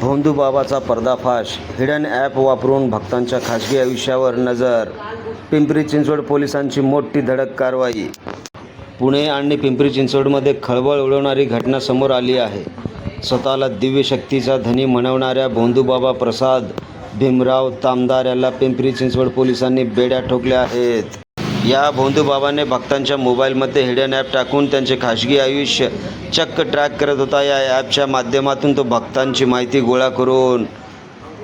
भोंदूबाबाचा पर्दाफाश. Hidden app वापरून भक्तांच्या खासगी आयुष्यावर नजर. पिंपरी चिंचवड पोलिसांची मोठी धडक कारवाई. पुणे आणि पिंपरी चिंचवडमध्ये खळबळ उडवणारी घटना समोर आली आहे. स्वतःला दिव्य शक्तीचा धनी म्हणवणाऱ्या भोंदूबाबा प्रसाद भीमराव तामदार याला पिंपरी चिंचवड पोलिसांनी बेड्या ठोकल्या आहेत. या भोंदूबाबाने भक्तांच्या मोबाईलमध्ये हिडन ॲप टाकून त्यांचे खाजगी आयुष्य चक्क ट्रॅक करत होता. या ॲपच्या माध्यमातून तो भक्तांची माहिती गोळा करून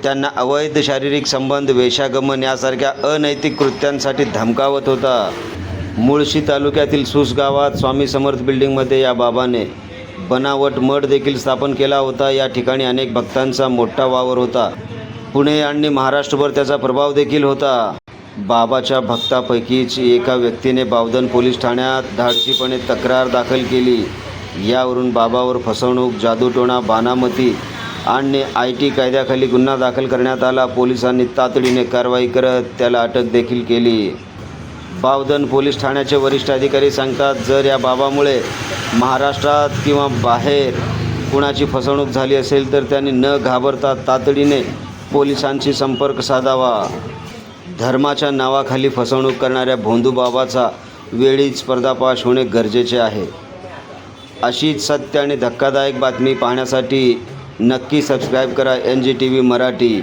त्यांना अवैध शारीरिक संबंध वेशागमन यासारख्या अनैतिक कृत्यांसाठी धमकावत होता. मुळशी तालुक्यातील सुस गावात स्वामी समर्थ बिल्डिंगमध्ये या बाबाने बनावट मठ देखील स्थापन केला होता. या ठिकाणी अनेक भक्तांचा मोठा वावर होता. पुणे आणि महाराष्ट्रभर त्याचा प्रभाव देखील होता. बाबाच्या भक्तापैकीच एका व्यक्तीने बावधन पोलीस ठाण्यात धाडसीपणे तक्रार दाखल केली. यावरून बाबावर फसवणूक जादूटोणा बानामती आणि आय टी कायद्याखाली गुन्हा दाखल करण्यात आला. पोलिसांनी तातडीने कारवाई करत त्याला अटक देखील केली. बावधन पोलीस ठाण्याचे वरिष्ठ अधिकारी सांगतात जर या बाबामुळे महाराष्ट्रात किंवा बाहेर कुणाची फसवणूक झाली असेल तर त्यांनी न घाबरता तातडीने पोलिसांशी संपर्क साधावा. धर्माच्या नावाखाली फसवणूक करणाऱ्या भोंदूबाबाचा वेळीच पर्दाफाश होणे गरजेचे आहे. अशीच सत्य आणि धक्कादायक बातमी पाहण्यासाठी नक्की सबस्क्राईब करा N G T V Marathi.